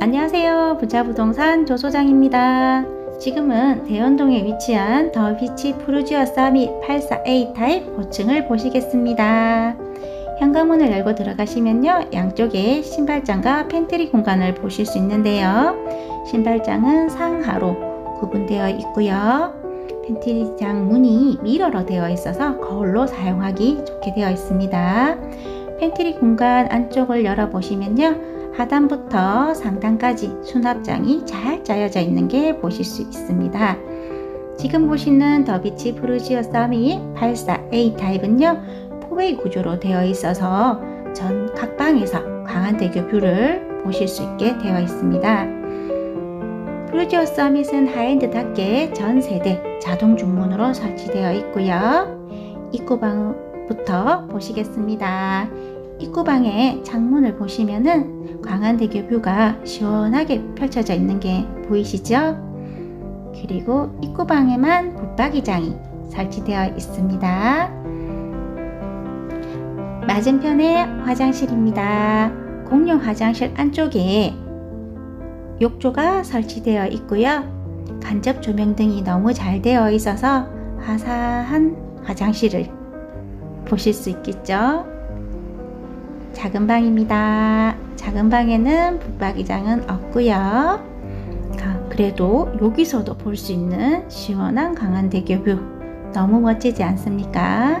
안녕하세요. 부자부동산 조소장입니다. 지금은 대연동에 위치한 더 비치 푸르지오 사밋 84A 타입 고층을 보시겠습니다. 현관문을 열고 들어가시면요. 양쪽에 신발장과 팬트리 공간을 보실 수 있는데요. 신발장은 상하로 구분되어 있고요. 팬트리장 문이 미러로 되어 있어서 거울로 사용하기 좋게 되어 있습니다. 팬트리 공간 안쪽을 열어보시면요. 하단부터 상단까지 수납장이 잘 짜여져 있는 게 보실 수 있습니다. 지금 보시는 더비치 프루지오 서밋 84A 타입은요. 포웨이 구조로 되어 있어서 전 각 방에서 광안대교 뷰를 보실 수 있게 되어 있습니다. 프루지오 서밋은 하이엔드답게 전 세대 자동 중문으로 설치되어 있고요. 입구방부터 보시겠습니다. 입구방의 창문을 보시면은 광안대교 뷰가 시원하게 펼쳐져 있는 게 보이시죠? 그리고 입구방에만 붙박이장이 설치되어 있습니다. 맞은편에 화장실입니다. 공용 화장실 안쪽에 욕조가 설치되어 있고요. 간접 조명 등이 너무 잘 되어 있어서 화사한 화장실을 보실 수 있겠죠? 작은 방입니다. 작은 방에는 붙박이장은 없고요. 아, 그래도 여기서도 볼 수 있는 시원한 강한대교 뷰 너무 멋지지 않습니까?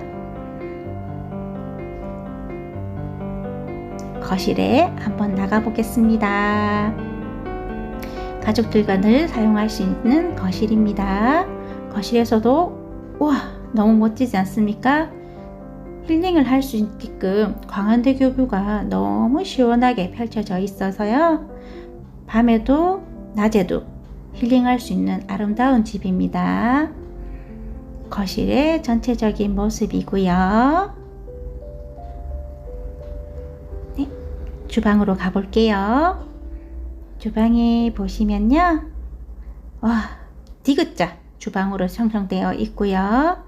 거실에 한번 나가 보겠습니다. 가족들과 늘 사용할 수 있는 거실입니다. 거실에서도 와 너무 멋지지 않습니까? 힐링을 할 수 있게끔 광안대교 뷰가 너무 시원하게 펼쳐져 있어서요. 밤에도 낮에도 힐링할 수 있는 아름다운 집입니다. 거실의 전체적인 모습이고요. 네, 주방으로 가볼게요. 주방에 보시면요. 와, 디귿자 주방으로 형성되어 있고요.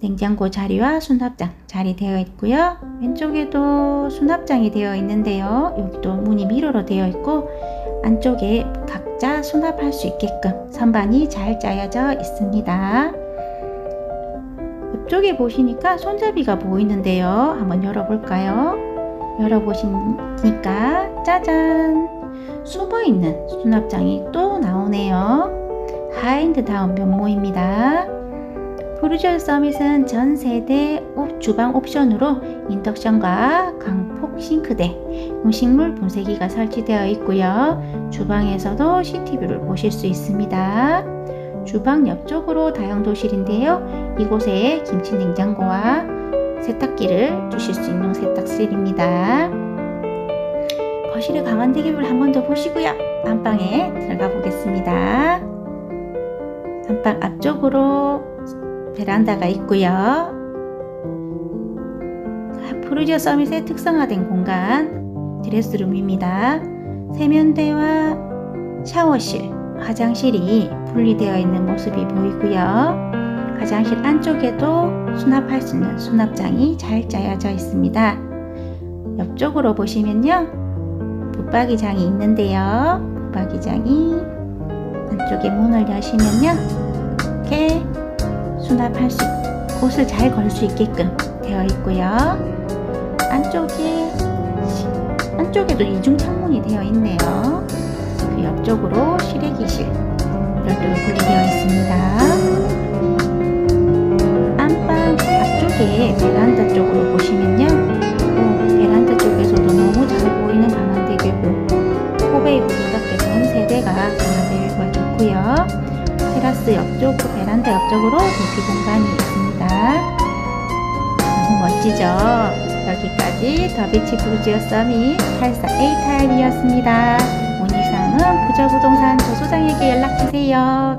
냉장고 자리와 수납장 자리 되어 있고요. 왼쪽에도 수납장이 되어 있는데요. 여기도 문이 미러로 되어 있고 안쪽에 각자 수납할 수 있게끔 선반이 잘 짜여져 있습니다. 이쪽에 보시니까 손잡이가 보이는데요. 한번 열어볼까요? 열어보시니까 짜잔! 숨어 있는 수납장이 또 나오네요. 하인드 다운 면모입니다. 푸르지오 서밋은 전 세대 주방 옵션으로 인덕션과 강폭 싱크대, 음식물 분쇄기가 설치되어 있고요. 주방에서도 CCTV를 보실 수 있습니다. 주방 옆쪽으로 다용도실인데요. 이곳에 김치 냉장고와 세탁기를 두실 수 있는 세탁실입니다. 거실의 강한대교를 한 번 더 보시고요. 안방에 들어가 보겠습니다. 안방 앞쪽으로 베란다가 있고요. 푸르지오 서밋의 특성화된 공간 드레스룸입니다. 세면대와 샤워실, 화장실이 분리되어 있는 모습이 보이고요. 화장실 안쪽에도 수납할 수 있는 수납장이 잘 짜여져 있습니다. 옆쪽으로 보시면요. 붙박이장이 있는데요. 붙박이장이 안쪽에 문을 여시면요. 이렇게 수납할 수, 옷을 잘 걸 수 있게끔 되어 있고요. 안쪽에, 안쪽에도 이중 창문이 되어 있네요. 그 옆쪽으로 실외기실 별도로 분리되어 있습니다. 안방 앞쪽에 베란다 쪽으로 보시면요. 어, 베란다 쪽에서도 너무 잘 보이는 강한대교구, 호베이 구조 테라스 옆쪽, 그 베란다 옆쪽으로 대피 공간이 있습니다. 너무 멋지죠? 여기까지 더비치 브루지오 서밋 84A 타입이었습니다. 문의사항은 부저부동산 조소장에게 연락주세요.